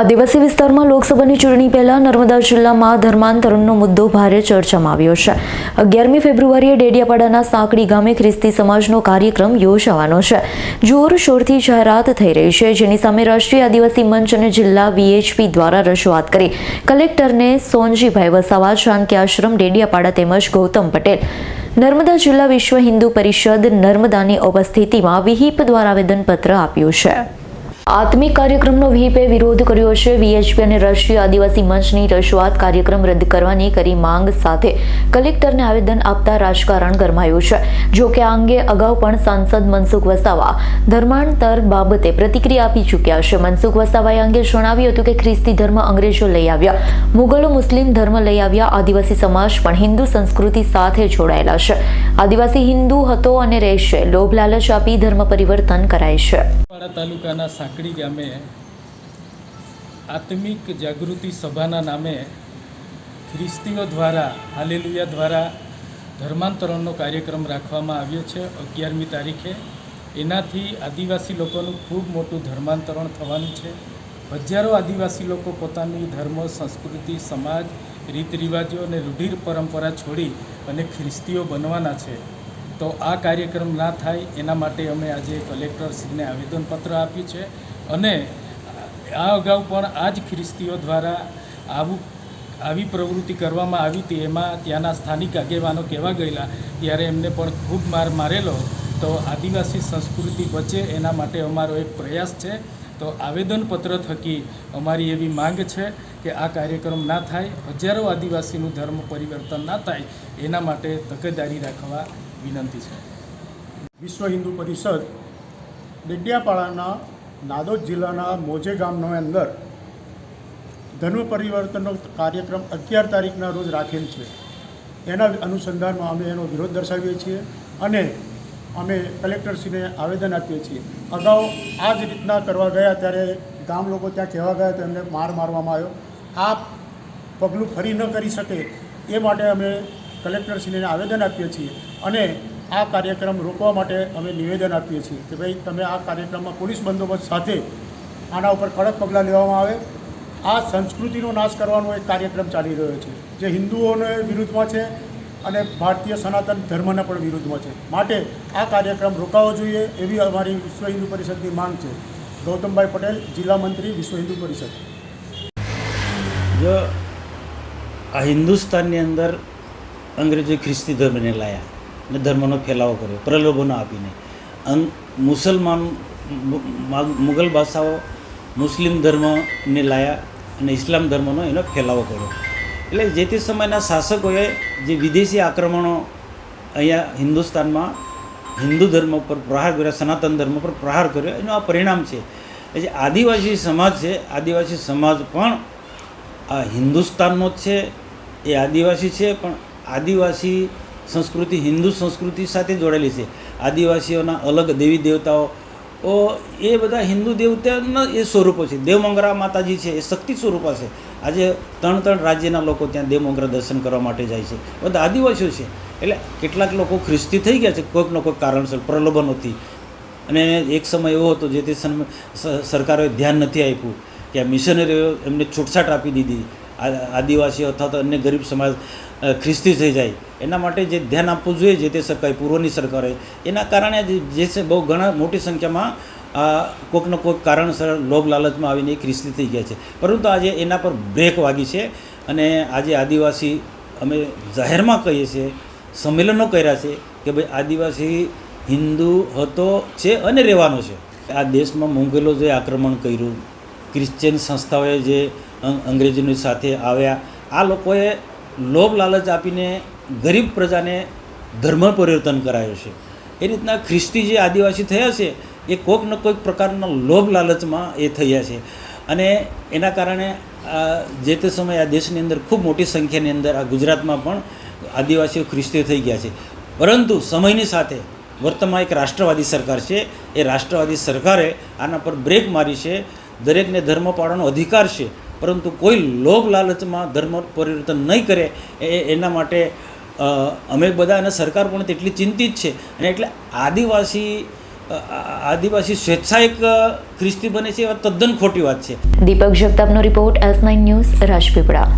આદિવાસી વિસ્તારમાં લોકસભાની ચૂંટણી પહેલા નર્મદા જિલ્લામાં ધર્માંતરણનો મુદ્દો ભારે ચર્ચામાં આવ્યો છે. અગિયારમી ફેબ્રુઆરીએ ડેડિયાપાડાના સાંકડી ગામે ખ્રિસ્તી સમાજનો કાર્યક્રમ યોજાવાનો છે. જોરશોરથી જાહેરાત થઈ રહી છે. જેની સામે રાષ્ટ્રીય આદિવાસી મંચ અને જિલ્લા વીએચપી દ્વારા રજૂઆત કરી. કલેક્ટરને સોનજીભાઈ વસાવા શાંતિ આશ્રમ, ડેડિયાપાડા તેમજ ગૌતમ પટેલ. નર્મદા જિલ્લા વિશ્વ હિન્દુ પરિષદ નર્મદાની ઉપસ્થિતિમાં વિહિપ દ્વારા આવેદનપત્ર આપ્યું છે. આત્મિક કાર્યક્રમનો વિહિપે વિરોધ કર્યો છે. વીએચપી અને રાષ્ટ્રીય આદિવાસી મંચની રજૂઆત કાર્યક્રમ રદ કરવાની કરી માંગ સાથે કલેક્ટરને આવેદન આપતા રાજકારણ ગરમાયું છે. જો કે આ અંગે અગાઉ પણ સાંસદ મનસુખ વસાવા ધર્માંતર બાબતે પ્રતિક્રિયા આપી ચૂક્યા છે. મનસુખ વસાવાએ અંગે જણાવ્યું હતું કે ખ્રિસ્તી ધર્મ અંગ્રેજો લઈ આવ્યા. મુગલો, મુસ્લિમ ધર્મ લઈ આવ્યા. આદિવાસી સમાજ પણ હિન્દુ સંસ્કૃતિ સાથે જોડાયેલા છે. આદિવાસી હિન્દુ હતો અને રહેશે. લોભ લાલચ આપી ધર્મ પરિવર્તન કરાય છે. તાલુકાના સાંકડી ગામે આત્મિક જાગૃતિ સભાના નામે ખ્રિસ્તીઓ દ્વારા, હાલેલુયા દ્વારા ધર્માંતરણનો કાર્યક્રમ રાખવામાં આવ્યો છે અગિયારમી તારીખે. એનાથી આદિવાસી લોકોનું ખૂબ મોટું ધર્માંતરણ થવાનું છે. હજારો આદિવાસી લોકો પોતાની ધર્મ, સંસ્કૃતિ, સમાજ રીત રિવાજો અને રૂઢિર પરંપરા છોડી અને ખ્રિસ્તીઓ બનવાના છે. તો આ કાર્યક્રમ ના થાય એના માટે અમે આજે કલેક્ટરશ્રીને આવેદનપત્ર આપ્યું છે. અને આ અગાઉ પણ આ જ ખ્રિસ્તીઓ દ્વારા આવું, આવી પ્રવૃત્તિ કરવામાં આવી હતી. એમાં ત્યાંના સ્થાનિક આગેવાનો કહેવા ગયેલા, ત્યારે એમને પણ ખૂબ માર મારેલો. તો આદિવાસી સંસ્કૃતિ બચે એના માટે અમારો એક પ્રયાસ છે. તો આવેદનપત્ર થકી અમારી એવી માંગ છે કે આ કાર્યક્રમ ના થાય. હજારો આદિવાસીનું ધર્મ પરિવર્તન ના થાય. એના માટે તકેદારી રાખવા વિનંતી છે. વિશ્વ હિન્દુ પરિષદ ડેડિયાપાડાના નાદોદ જિલ્લાના મોજે ગામનો અંદર ધર્મ પરિવર્તનનો કાર્યક્રમ અગિયાર તારીખના રોજ રાખેલ છે. એના અનુસંધાનમાં અમે એનો વિરોધ દર્શાવીએ છીએ અને અમે કલેક્ટરશ્રીને આવેદન આપીએ છીએ. અગાઉ આ જ રીતના કરવા ગયા ત્યારે ગામ લોકો ત્યાં કહેવા ગયા તો એમને માર મારવામાં આવ્યો. આ પગલું ફરી ન કરી શકે એ માટે અમે કલેક્ટરશ્રીને આવેદન આપીએ છીએ અને આ કાર્યક્રમ રોકવા માટે અમે નિવેદન આપીએ છીએ કે ભાઈ, તમે આ કાર્યક્રમમાં પોલીસ બંદોબસ્ત સાથે આના ઉપર કડક પગલાં લેવામાં આવે. આ સંસ્કૃતિનો નાશ કરવાનો એક કાર્યક્રમ ચાલી રહ્યો છે, જે હિન્દુઓને વિરુદ્ધમાં છે અને ભારતીય સનાતન ધર્મના પણ વિરુદ્ધમાં છે. માટે આ કાર્યક્રમ રોકાવો જોઈએ એવી અમારી વિશ્વ હિન્દુ પરિષદની માંગ છે. ગૌતમભાઈ પટેલ, જિલ્લા મંત્રી, વિશ્વ હિન્દુ પરિષદ. જો આ હિન્દુસ્તાનની અંદર અંગ્રેજોએ ખ્રિસ્તી ધર્મને લાયા અને ધર્મનો ફેલાવો કર્યો, પ્રલોભનો આપીને. અંગ મુસલમાન મુગલ ભાષાઓ મુસ્લિમ ધર્મને લાયા અને ઇસ્લામ ધર્મનો એનો ફેલાવો કર્યો. એટલે જે તે સમયના શાસકોએ જે વિદેશી આક્રમણો અહીંયા હિન્દુસ્તાનમાં હિન્દુ ધર્મ પર પ્રહાર કર્યો, સનાતન ધર્મ પર પ્રહાર કર્યો, એનું આ પરિણામ છે. જે આદિવાસી સમાજ છે, આદિવાસી સમાજ પણ આ હિન્દુસ્તાનનો જ છે, એ આદિવાસી છે, પણ આદિવાસી સંસ્કૃતિ, હિન્દુ સંસ્કૃતિ સાથે જોડેલી છે. આદિવાસીઓના અલગ દેવી દેવતાઓ, ઓ, એ બધા હિન્દુ દેવતાના એ સ્વરૂપો છે. દેવમંગરા માતાજી છે, એ શક્તિ સ્વરૂપા છે. આજે ત્રણ ત્રણ રાજ્યના લોકો ત્યાં દેવમંગરા દર્શન કરવા માટે જાય છે. બધા આદિવાસીઓ છે. એટલે કેટલાક લોકો ખ્રિસ્તી થઈ ગયા છે કોઈકનો કોઈક કારણસર પ્રલોભનોથી અને એક સમય એવો હતો, જે તે સમ- સરકારોએ ધ્યાન નથી આપ્યું, કે આ મિશનરીઓ એમને છૂટછાટ આપી દીધી. આદિવાસીઓ અથવા તો અન્ય ગરીબ સમાજ ખ્રિસ્તી થઈ જાય, એના માટે જે ધ્યાન આપવું જોઈએ જે તે સરકાર, પૂર્વની સરકારે, એના કારણે જે- છે બહુ ઘણા મોટી સંખ્યામાં આ કોઈકનો કોઈક કારણસર લોભ લાલચમાં આવીને એ ખ્રિસ્તી થઈ ગયા છે. પરંતુ આજે એના પર બ્રેક વાગી છે અને આજે આદિવાસી અમે જાહેરમાં કહીએ છીએ, સંમેલનો કર્યા છે કે ભાઈ આદિવાસી હિન્દુ હતો છે અને રહેવાનો છે. આ દેશમાં મુગલો જે આક્રમણ કર્યું, ક્રિશ્ચિયન સંસ્થાઓએ જે અંગ્રેજોની સાથે આવ્યા. આ લોકોએ લોભ લાલચ આપીને ગરીબ પ્રજાને ધર્મ પરિવર્તન કરાયો છે. એ રીતના ખ્રિસ્તી જે આદિવાસી થયા છે, એ કોઈક ને કોઈક પ્રકારના લોભ લાલચમાં એ થયા છે. અને એના કારણે જે તે સમયે આ દેશની અંદર ખૂબ મોટી સંખ્યાની અંદર આ ગુજરાતમાં પણ આદિવાસીઓ ખ્રિસ્તીઓ થઈ ગયા છે. પરંતુ સમયની સાથે વર્તમાન એક રાષ્ટ્રવાદી સરકાર છે. એ રાષ્ટ્રવાદી સરકારે આના પર બ્રેક મારી છે. દરેકને ધર્મ પાળવાનો અધિકાર છે. પરંતુ કોઈ લોભ લાલચમાં ધર્મ પરિવર્તન નહીં કરે એ એના માટે અમે બધા અને સરકાર પણ તેટલી ચિંતિત છે. અને એટલે આદિવાસી આદિવાસી સ્વેચ્છાએ એક ખ્રિસ્તી બને છે એ તદ્દન ખોટી વાત છે. Deepak જગતાપનો report S nine news Rajpipla.